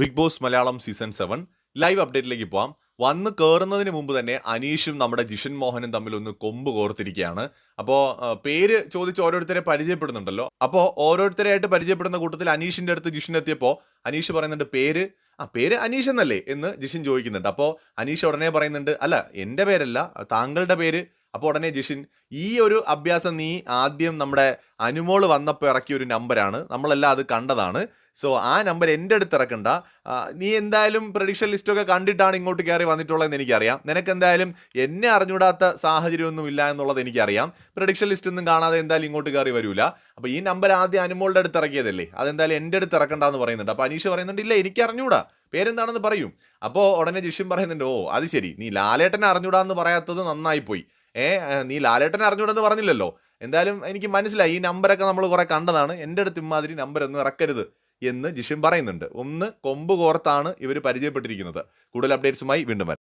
Bigg Boss Malayalam season seven live അപ്ഡേറ്റിലേക്ക് പോവാം. വന്ന് കയറുന്നതിന് മുമ്പ് തന്നെ അനീഷും നമ്മുടെ ജിഷൻ മോഹനും തമ്മിൽ ഒന്ന് കൊമ്പ് കോർത്തിരിക്കുകയാണ്. അപ്പോൾ പേര് ചോദിച്ച് ഓരോരുത്തരെ പരിചയപ്പെടുന്നുണ്ടല്ലോ. അപ്പോൾ ഓരോരുത്തരെയായിട്ട് പരിചയപ്പെടുന്ന കൂട്ടത്തിൽ അനീഷിന്റെ അടുത്ത് ജിഷൻ എത്തിയപ്പോൾ അനീഷ് പറയുന്നുണ്ട് പേര്? ആ പേര് അനീഷ് എന്നല്ലേ എന്ന് ജിഷൻ ചോദിക്കുന്നുണ്ട്. അപ്പോൾ അനീഷ് ഉടനെ പറയുന്നുണ്ട് അല്ല എന്റെ പേരല്ല താങ്കളുടെ പേര് അപ്പോൾ ഉടനെ ജിഷിൻ ഈ ഒരു അഭ്യാസം നീ ആദ്യം നമ്മുടെ അനുമോൾ വന്നപ്പോൾ ഇറക്കിയ ഒരു നമ്പറാണ് നമ്മളെല്ലാം അത് കണ്ടതാണ്. സോ ആ നമ്പർ എന്റെ അടുത്ത് ഇറക്കണ്ട. നീ എന്തായാലും പ്രഡിക്ഷൻ ലിസ്റ്റൊക്കെ കണ്ടിട്ടാണ് ഇങ്ങോട്ട് കയറി വന്നിട്ടുള്ളതെന്ന് എനിക്കറിയാം. നിനക്ക് എന്തായാലും എന്നെ അറിഞ്ഞൂടാത്ത സാഹചര്യമൊന്നും ഇല്ല എന്നുള്ളത് എനിക്കറിയാം. പ്രഡിക്ഷൻ ലിസ്റ്റ് ഒന്നും കാണാതെ എന്തായാലും ഇങ്ങോട്ട് കയറി വരൂല. അപ്പോൾ ഈ നമ്പർ ആദ്യം അനുമോളുടെ അടുത്ത് ഇറക്കിയതല്ലേ? അതെന്തായാലും എന്റെ അടുത്ത് ഇറക്കണ്ടെന്ന് പറയുന്നുണ്ട്. അപ്പോൾ അനീഷ് പറയുന്നുണ്ട് ഇല്ല എനിക്ക് അറിഞ്ഞൂടാ പേരെന്താണെന്ന് പറയും. അപ്പോൾ ഉടനെ ജിഷ്യം പറയുന്നുണ്ട് ഓ അത് ശരി. നീ ലാലേട്ടനെ അറിഞ്ഞൂടാ എന്ന് പറയാത്തത് നന്നായി പോയി ഏ നീ ലാലേട്ടനെ അറിഞ്ഞൂടെന്ന് പറഞ്ഞില്ലല്ലോ. എന്തായാലും എനിക്ക് മനസ്സിലായി ഈ നമ്പറൊക്കെ നമ്മൾ കുറെ കണ്ടതാണ്. എന്റെ അടുത്ത് ഇമാതിരി നമ്പർ ഒന്നും ഇറക്കരുത് എന്ന് ജിഷിൻ പറയുന്നുണ്ട്. ഒന്ന് കൊമ്പ് കോർത്താണ് ഇവർ പരിചയപ്പെട്ടിരിക്കുന്നത്. കൂടുതൽ അപ്ഡേറ്റ്സുമായി വീണ്ടും വരാം.